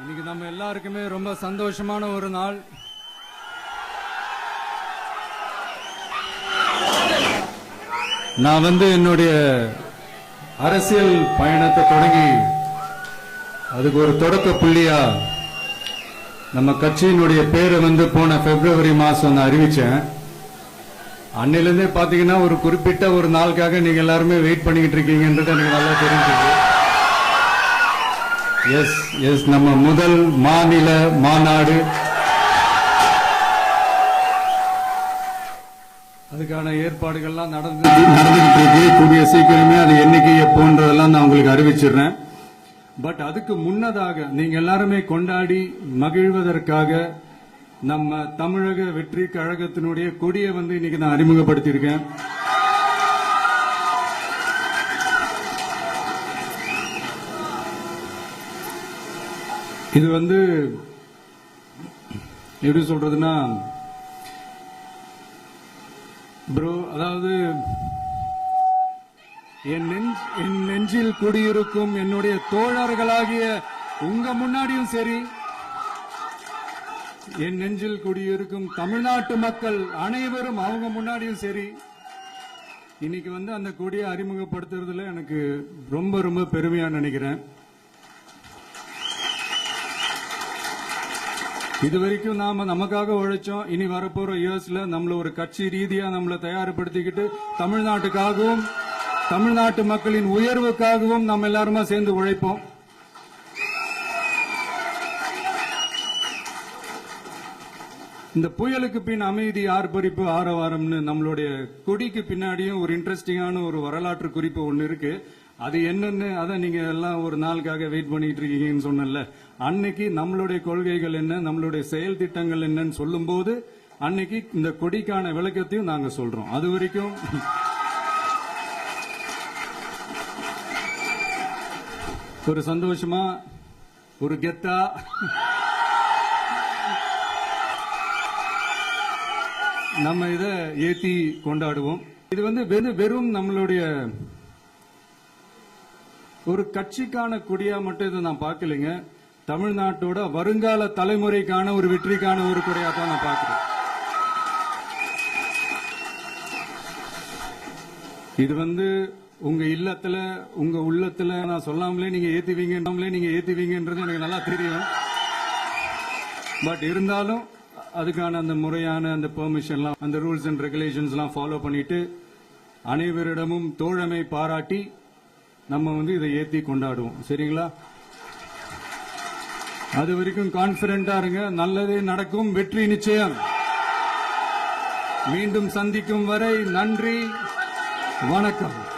இன்னைக்கு நம்ம எல்லாருக்குமே ரொம்ப சந்தோஷமான ஒரு நாள். நான் வந்து என்னுடைய அரசியல் பயணத்தை தொடங்கி அதுக்கு ஒரு தொடக்க புள்ளியா நம்ம கட்சியினுடைய பேரை வந்து போன பிப்ரவரி மாசம் நான் அறிவிச்சேன். அன்னிலிருந்தே பாத்தீங்கன்னா ஒரு குறிப்பிட்ட ஒரு நாளுக்காக நீங்க எல்லாருமே வெயிட் பண்ணிக்கிட்டு இருக்கீங்கன்றது எனக்கு நல்லா தெரிஞ்சது. எஸ் எஸ் நம்ம முதல் மாநில மாநாடு. அதுக்கான ஏற்பாடுகள்லாம் நடந்து நடந்துகிட்டு இருக்கு கூடிய சீக்கிரமே அது எண்ணிக்கை எப்போன்றதெல்லாம் நான் உங்களுக்கு அறிவிச்சிடுறேன். பட் அதுக்கு முன்னதாக நீங்க எல்லாருமே கொண்டாடி மகிழ்வதற்காக நம்ம தமிழக வெற்றி கழகத்தினுடைய கொடியை வந்து இன்னைக்கு நான் அறிமுகப்படுத்தியிருக்கேன். இது வந்து எப்படி சொல்றதுன்னா ப்ரோ அதாவது என் நெஞ்ச்- என் நெஞ்சில் குடியிருக்கும் என்னுடைய தோழர்களாகிய உங்க முன்னாடியும் சரி என் நெஞ்சில் குடியிருக்கும் தமிழ்நாட்டு மக்கள் அனைவரும் அவங்க முன்னாடியும் சரி இன்னைக்கு வந்து அந்த கொடியை அறிமுகப்படுத்துறதுல எனக்கு ரொம்ப ரொம்ப பெருமையா நினைக்கிறேன். இது வரைக்கும் நாம நமக்காக உழைச்சோம். இனி வரப்போற இயர்ஸ்ல நம்மள ஒரு கட்சி ரீதியா நம்மளை தயார்படுத்திக்கிட்டு தமிழ்நாட்டுக்காகவும் தமிழ்நாட்டு மக்களின் உயர்வுக்காகவும் நம்ம எல்லாருமா சேர்ந்து உழைப்போம். இந்த புயலுக்கு பின் அமைதி ஆர்ப்பரிப்பு ஆரவாரம்னு நம்மளுடைய கொடிக்கு பின்னாடியும் ஒரு இன்ட்ரெஸ்டிங்கான ஒரு வரலாற்று குறிப்பு ஒன்று இருக்கு. அது என்னென்னு அதை நீங்க எல்லாம் ஒரு நாளுக்காக வெயிட் பண்ணிட்டு இருக்கீங்கன்னு சொன்னல அன்னைக்கு நம்மளுடைய கொள்கைகள் என்ன நம்மளுடைய செயல் திட்டங்கள் என்னன்னு சொல்லும்போது அன்னைக்கு இந்த கொடிக்கான விளக்கத்தையும் நாங்க சொல்றோம். அது வரைக்கும் ஒரு சந்தோஷமா ஒரு கெத்தா? நம்ம இத ஏத்தி கொண்டாடுவோம். இது வந்து வெறும் வெறும் நம்மளுடைய ஒரு கட்சிக்கான கொடியா மட்டும் இதை நான் பார்க்கலைங்க. தமிழ்நாட்டோட வருங்கால தலைமுறைக்கான ஒரு வெற்றிக்கான ஒரு கொடியா தான் நான் பார்க்கிறேன். இது வந்து உங்க இல்லத்துல உங்க உள்ளத்துல நான் சொல்லாமலே நீங்க ஏத்துவீங்கன்னாமலே நீங்க ஏத்துவீங்கன்றது எனக்கு நல்லா தெரியும். பட் இருந்தாலும் அதுக்கான அந்த முறையான அந்த பெர்மிஷன்லாம் அந்த ரூல்ஸ் அண்ட் ரெகுலேஷன்ஸ்லாம் ஃபாலோ பண்ணிட்டு அனைவரிடமும் தோழமை பாராட்டி நம்ம வந்து இதை ஏத்தி கொண்டாடுவோம். சரிங்களா? அது வரைக்கும் கான்பிடண்டா இருங்க. நல்லதே நடக்கும். வெற்றி நிச்சயம். மீண்டும் சந்திக்கும் வரை நன்றி. வணக்கம்.